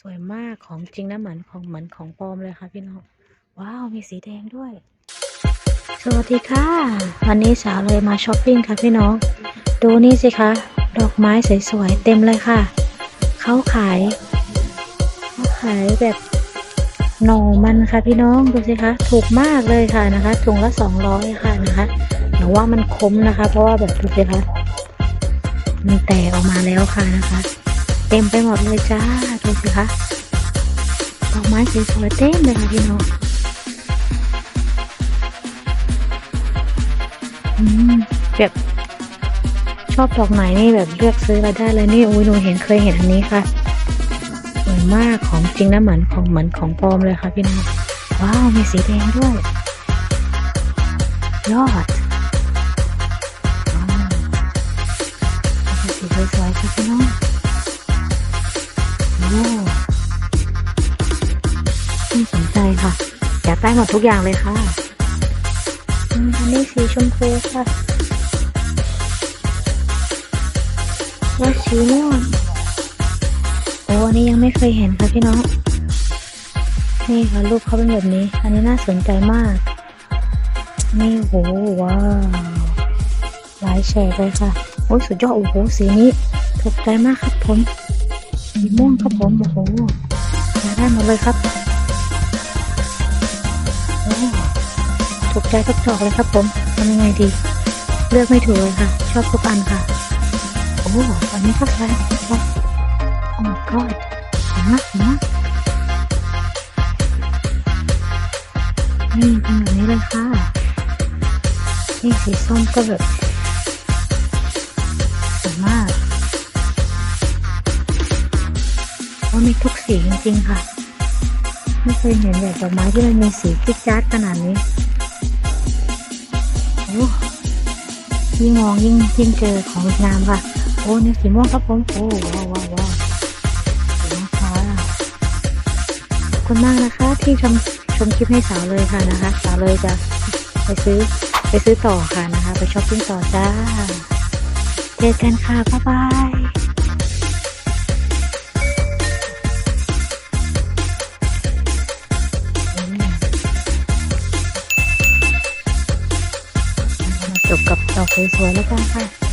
สวยมากของจริงนะเหมือนของเหมือนของปลอมเลยค่ะพี่น้อง ว้าวมีสีแดงด้วย สวัสดีค่ะ วันนี้สาวเลยมาช้อปปิ้งค่ะพี่น้อง ดูนี่สิคะ ดอกไม้สวยๆเต็มเลยค่ะ เขาขายเขาขายแบบหน่อมันค่ะพี่น้องดูสิคะถูกมากเลยค่ะนะคะถุงละสองร้อยค่ะนะคะหนูว่ามันคุ้มนะคะ เพราะว่าแบบดูสิคะมันแตกออกมาแล้วค่ะนะคะ เต็มไปหมดเลยจ้าดูสิคะดอกไม้สวยๆเต็มเลยค่ะพี่น้องแบบชอบดอกไหนนี่แบบเลือกซื้อมาได้เลยนี่อุ้ยหนูเห็นเคยเห็นอันนี้ค่ะสวยมากของจริงนะเหมือนของเหมือนของปลอมเลยค่ะพี่น้องว้าวมีสีแดงด้วย ยอดว้าวสีสวยๆค่ะพี่น้อง สนใจค่ะ อยากได้หมดทุกอย่างเลยค่ะอันนี้สีชมพูค่ะแล้วสีม่วงโอ้อันนี้ยังไม่เคยเห็นค่ะพี่น้อง นี่ค่ะรูปเขาเป็นแบบนี้ อันนี้น่าสนใจมาก นี่โหว้าว หลายแฉกเลยค่ะ โอ้ยสุดยอด โอ้โห สีนี้ถูกใจมากครับผม สีม่วงครับผมโอ้โหอยาได้หมดเลยครับโอ้ถูกใจทุกดอกเลยครับผมทำยังไงดี เลือกไม่ถูกเลยค่ะ ชอบทุกอันค่ะ โอ้อันนี้ก็ใช่ครับโอ้ my god สวยมากสวยมากนี่เป็นแบบนี้เลยค่ะนี่สีส้มก็แบบ ว่ามีทุกสีจริงๆค่ะ ไม่เคยเห็นแบบดอกไม้ที่มันมีสีจิ๊ดจ๊าดขนาดนี้โอ้ยิ่งมองยิ่งยิ่งเจอของงามค่ะ โอ้นี่สีม่วงครับผมโอ้ว้าวว้าวว้าวสวยมากค่ะขอบคุณมากนะคะ ที่ชมชมคลิปให้สาวเลยค่ะนะคะ สาวเลยจะไปซื้อไปซื้อต่อค่ะนะคะ ไปช้อปปิ้งต่อจ้า เจอกันค่ะ บ๊ายบาย จบกับดอกสวยๆแล้วกันค่ะ